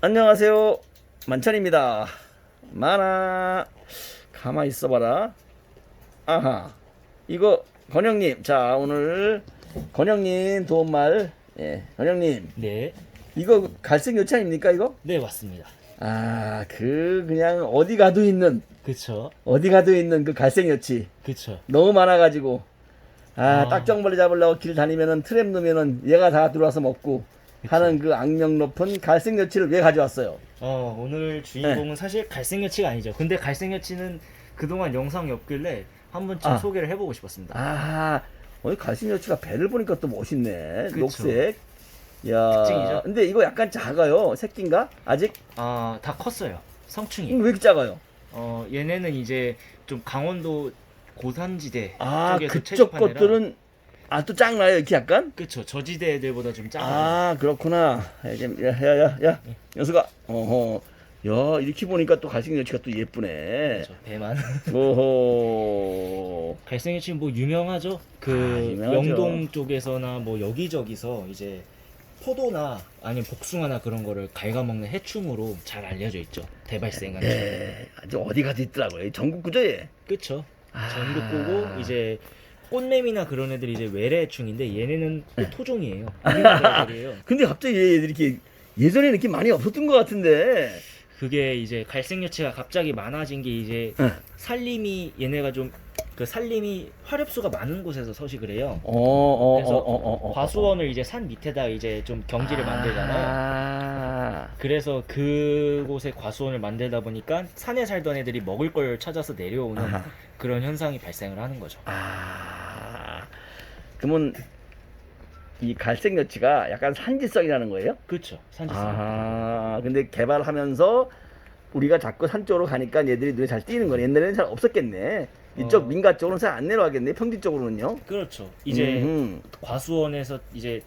안녕하세요. 만찬입니다. 만아. 가만히 있어봐라. 아하. 이거, 건영님. 자, 오늘, 건영님 도움말. 예, 건영님. 네, 이거 갈색 요치 아닙니까, 이거? 네 맞습니다. 아, 그, 그냥 어디 가도 있는, 그쵸, 어디 가도 있는 그 갈색 요치. 그쵸. 너무 많아가지고. 아, 아. 딱정벌레 잡으려고 길 다니면은 트랩 넣으면은 얘가 다 들어와서 먹고 하는 그 악명 높은 갈색 여치를 왜 가져왔어요? 어 오늘 주인공은 사실 갈색 여치가 아니죠. 근데 갈색 여치는 그동안 영상이 없길래 한 번쯤 아. 소개를 해보고 싶었습니다. 아, 어, 갈색 여치가 배를 보니까 또 멋있네. 그쵸. 녹색. 야, 특징이죠. 근데 이거 약간 작아요. 새끼인가? 아직? 아, 다 컸어요. 성충이. 음, 왜 이렇게 작아요? 어 얘네는 이제 좀 강원도 고산지대 아, 쪽에서 그쪽 채집한 애라 것들은 아, 또 작나요? 이렇게 약간? 그쵸 저지대 애들보다 좀 작아요. 아, 그렇구나. 야, 이제, 야, 야, 야, 야, 연수가. 어허. 야, 이렇게 보니까 또 갈색 여치가 또 예쁘네. 배만. 오호. 갈색여치 뭐 유명하죠. 그 아, 유명하죠. 영동 쪽에서나 뭐 여기저기서 이제 포도나 아니면 복숭아나 그런 거를 갉아먹는 해충으로 잘 알려져 있죠. 대발생하는. 네, 아주 어디 가도 있더라고요. 전국 구조에. 그쵸. 아. 전국고고 이제 꽃매미나 그런 애들이 이제 외래충인데 얘네는 또 토종이에요. 애들이에요. 근데 갑자기 얘들 이렇게 예전에 이렇게 많이 없었던 것 같은데. 그게 이제 갈색여치가 갑자기 많아진 게 이제 응. 살림이 얘네가 좀 그 살림이 화렵수가 많은 곳에서 서식을 해요. 어, 어, 그래서 어, 어, 어, 어. 과수원을 이제 산 밑에다 이제 좀 경지를 만들잖아요. 아, 그래서 그곳에 과수원을 만들다 보니까 산에 살던 애들이 먹을 걸 찾아서 내려오는 아하. 그런 현상이 발생을 하는 거죠. 아. 그러면 이 갈색 여치가 약간 산지성이라는 거예요? 그렇죠. 산지성. 아, 근데 개발하면서 우리가 자꾸 산 쪽으로 가니까 얘들이 눈에 잘 띄는 거네. 옛날에는 잘 없었겠네. 이쪽 어. 민가 쪽으로는 잘 안 내려가겠네. 평지 쪽으로는요. 그렇죠. 이제 음흠. 과수원에서 이제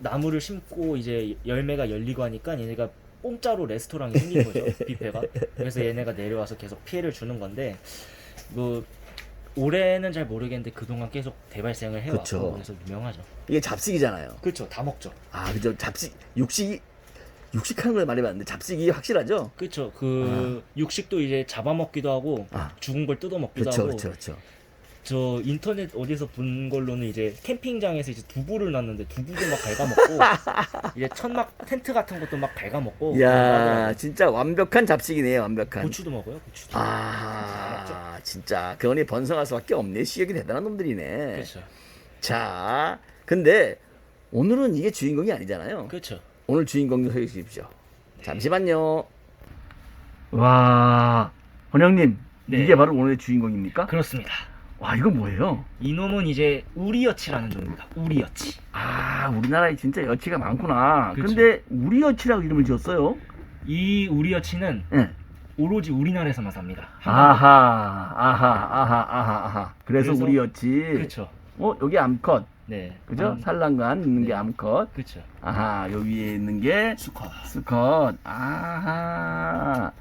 나무를 심고 이제 열매가 열리고 하니까 얘네가 공짜로 레스토랑이 생긴 거죠. 뷔페가. 그래서 얘네가 내려와서 계속 피해를 주는 건데 뭐 올해는 잘 모르겠는데 그동안 계속 대발생을 해왔고 그쵸. 그래서 유명하죠. 이게 잡식이잖아요. 그렇죠. 다 먹죠. 아, 그죠. 잡식, 육식이, 육식하는 걸 많이 봤는데 잡식이 확실하죠? 그렇죠. 그 육식도 이제 잡아먹기도 하고 아. 죽은 걸 뜯어먹기도 그렇죠, 하고 그렇죠, 그렇죠. 저 인터넷 어디서 본 걸로는 이제 캠핑장에서 이제 두부를 놨는데 두부도 막 갉아먹고 이제 천막 텐트 같은 것도 막 갉아먹고 이야, 그러더라고요. 진짜 완벽한 잡식이네요, 완벽한. 고추도 먹어요 고추도 아, 진짜 그언이 번성할 수밖에 없네. 시력이 대단한 놈들이네. 그렇죠 자, 근데 오늘은 이게 주인공이 아니잖아요. 그렇죠 오늘 주인공 좀 소개해 주십시오. 잠시만요. 와, 헌영님, 네. 이게 바로 오늘의 주인공입니까? 그렇습니다 와, 이거 뭐예요? 이놈은 이제 우리 여치라는 종입니다 우리 여치 아, 우리나라에 진짜 여치가 많구나. 그쵸. 근데 우리 여치라고 이름을 지었어요? 이 우리 여치는 예. 오로지 우리나라에서만 삽니다 아하, 아하, 아하, 아하, 아하. 그래서, 그래서- 우리 여치. 그렇죠 어, 여기 암컷. 네 그죠? 음, 산란관 있는 게 네. 암컷. 그렇죠 아하, 여기 위에 있는 게 수컷 수컷. 아하.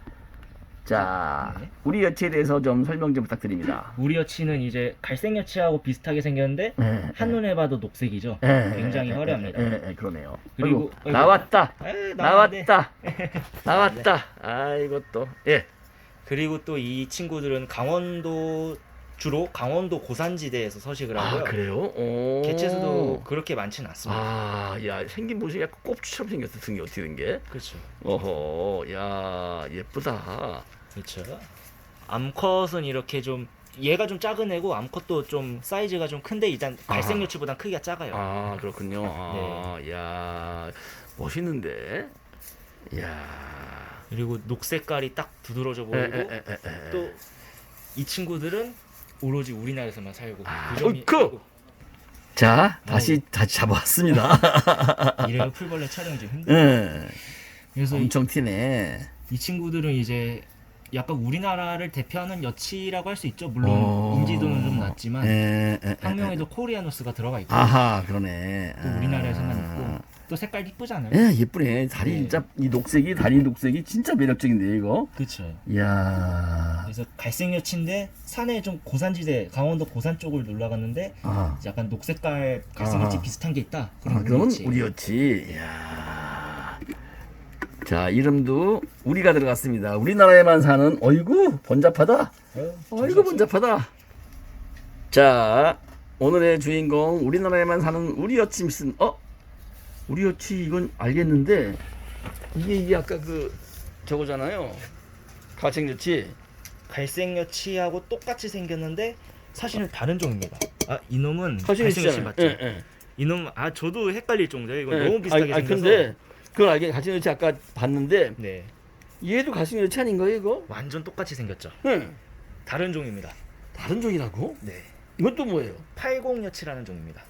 자, 네. 우리 여치에 대해서 좀 설명 좀 부탁드립니다. 우리 여치는 이제 갈색 여치하고 비슷하게 생겼는데 예, 한눈에 봐도 녹색이죠 예, 굉장히 예, 화려합니다 예, 예, 그러네요. 그리고- 아이고, 나왔다. 에이. 나왔다. 나왔다. 아, 이것도. 예. 그리고 또 이 친구들은 강원도 주로 강원도 고산지대에서 서식을 아, 하고요. 그래요? 오. 개체수도 그렇게 많지는 않습니다. 아, 야, 생긴 모습이 약간 꼽추처럼 생겼어, 등이 어떻게 된 게? 그렇죠. 어허, 야, 예쁘다. 그렇죠. 암컷은 이렇게 좀 얘가 좀 작은 애고 암컷도 좀 사이즈가 좀 큰데 일단 갈색여치보단 크기가 작아요. 아, 그렇군요. 아, 네. 야, 멋있는데? 야. 그리고 녹색깔이 딱 두드러져 에, 보이고. 또 이 친구들은 오로지 우리나라에서만 살고 아, 그 점이 어이쿠! 자, 다시, 다시 잡아왔습니다. 이래요 풀벌레 촬영이 좀 힘들어요. 예. 그래서 이, 엄청 튀네. 이 친구들은 이제 약간 우리나라를 대표하는 여치라고 할 수 있죠. 물론 어. 인지도는 좀 낮지만 예, 예, 예, 학명에도 코리아노스가 들어가 있고 아하, 그러네. 또 우리나라에서만 아. 있고 또 색깔 이쁘잖아요. 예, 예쁘네. 다리 네. 진짜 이 녹색이 다리 녹색이 진짜 매력적인데 이거. 그렇죠. 이야. 그래서 갈색 여치인데 산에 좀 고산지대 강원도 고산 쪽을 놀러 갔는데 아. 약간 녹색깔 갈색 여치 아. 비슷한 게 있다. 아, 그러면 우리 여치. 우리였지. 이야. 자 이름도 우리가 들어갔습니다. 우리나라에만 사는 어이구 번잡하다. 어이구 번잡하다. 자 오늘의 주인공 우리나라에만 사는 우리 여치 미슨 어 우리 여치 이건 알겠는데 이게 이게 아까 그 저거잖아요. 가책 여치. 갈색 여치하고 똑같이 생겼는데 사실은 다른 종입니다. 아 이놈은 갈색 여치. 맞죠? 예, 예. 이놈 아 저도 헷갈릴 정도예요. 이거 예. 너무 비슷하게 아, 아, 생겨서. 근데 그걸 알게 가책 여치 아까 봤는데 네 얘도 가책 여치 아닌 거예요 이거? 완전 똑같이 생겼죠. 응. 다른 종입니다. 다른 종이라고? 네 이것도 뭐예요? 팔공여치라는 종입니다.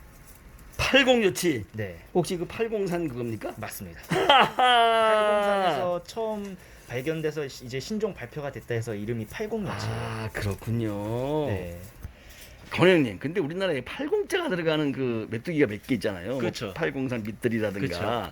80 여치. 네 혹시 그 80산 그겁니까? 맞습니다. 팔공산에서 처음 발견돼서 이제 신종 발표가 됐다 해서 이름이 팔공여치예요. 아 그렇군요. 네. 권영님, 근데 우리나라에 80자가 들어가는 그 메뚜기가 몇 개 있잖아요. 뭐 그쵸. 803 밑들이라든가. 그쵸.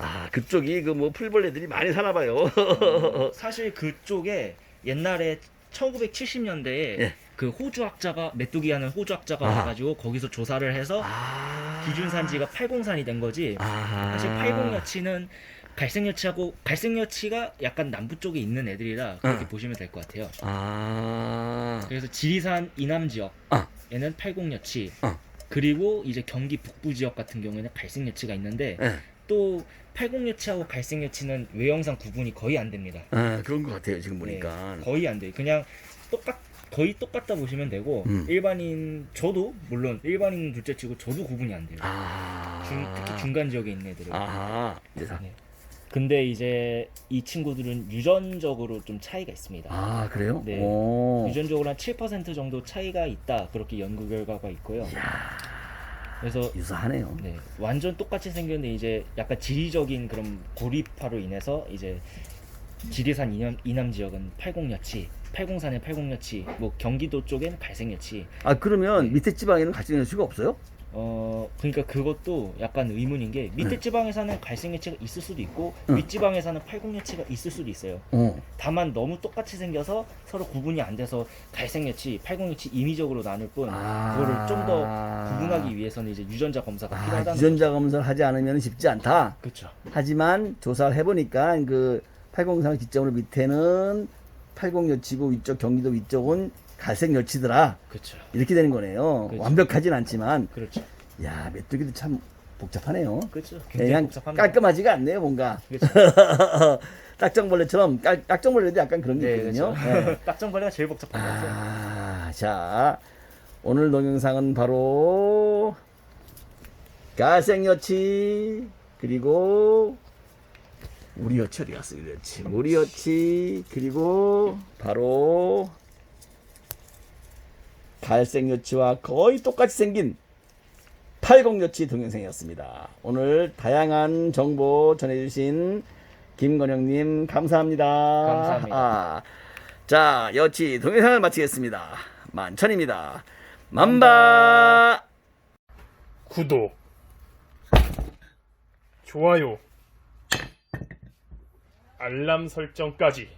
아 그쪽이 그 뭐 풀벌레들이 많이 사나 봐요. 사실 그쪽에 옛날에 1970년대에 예. 그 호주 학자가 메뚜기 하는 호주 학자가 아하. 와가지고 거기서 조사를 해서 아 기준 산지가 803이 된 거지. 아 사실 80여치는 갈색여치하고 갈색여치가 약간 남부 쪽에 있는 애들이라 그렇게 응. 보시면 될 것 같아요. 아 그래서 지리산 이남 지역 아. 에는 80여치 어. 그리고 이제 경기 북부 지역 같은 경우에는 갈색 여치가 있는데 예. 또 80여치하고 갈색 여치는 외형상 구분이 거의 안 됩니다. 아 그런 것 같아요 지금 보니까. 네, 거의 안 돼. 그냥 똑같 거의 똑같다 보시면 되고 음. 일반인 저도 물론 일반인 둘째치고 저도 구분이 안 돼요. 아 중, 특히 중간 지역에 있는 애들은. 아 네. 근데 이제 이 친구들은 유전적으로 좀 차이가 있습니다. 아 그래요? 네. 오. 유전적으로 한 7% 정도 차이가 있다 그렇게 연구 결과가 있고요. 그래서 유사하네요. 네, 완전 똑같이 생겼는데 이제 약간 지리적인 그런 고립화로 인해서 이제 지리산 이남, 이남 지역은 80여치, 80산에 80여치, 뭐 경기도 쪽에는 갈색여치. 아 그러면 네. 밑에 지방에는 갈증 수가 없어요? 어 그러니까 그것도 약간 의문인 게 밑에 네. 지방에서는 갈색여치가 있을 수도 있고 응. 윗 지방에서는 80여치가 있을 수도 있어요. 어. 다만 너무 똑같이 생겨서 서로 구분이 안 돼서 갈색여치, 80여치 임의적으로 나눌 뿐 아. 그거를 좀 더 구분하기 위해서는 이제 유전자 검사가 아, 필요하다는 유전자 검사를 하지 않으면 쉽지 않다. 그렇죠. 하지만 조사를 해보니까 그 803 기점으로 밑에는 80 여치고 위쪽 경기도 위쪽은 갈색 여치더라. 그렇죠. 이렇게 되는 거네요. 그렇죠. 완벽하진 않지만 그렇죠. 야 메뚜기도 참 복잡하네요. 그렇죠. 굉장히 그냥 복잡합니다. 깔끔하지가 않네요 뭔가. 그렇죠. 딱정벌레처럼 깔, 딱정벌레도 약간 그런 게 네, 있거든요. 그렇죠. 네. 딱정벌레가 제일 복잡한 것 같아요. 아, 자, 오늘 동영상은 바로 갈색 여치 그리고 우리 여치 어디 갔어? 우리 여치, 우리 여치 그리고 바로 갈색 여치와 거의 똑같이 생긴 팔공 여치 동영상이었습니다. 오늘 다양한 정보 전해주신 김건영님 감사합니다. 감사합니다. 아, 자, 여치 동영상을 마치겠습니다. 만천입니다. 만바! 구독, 좋아요, 알람 설정까지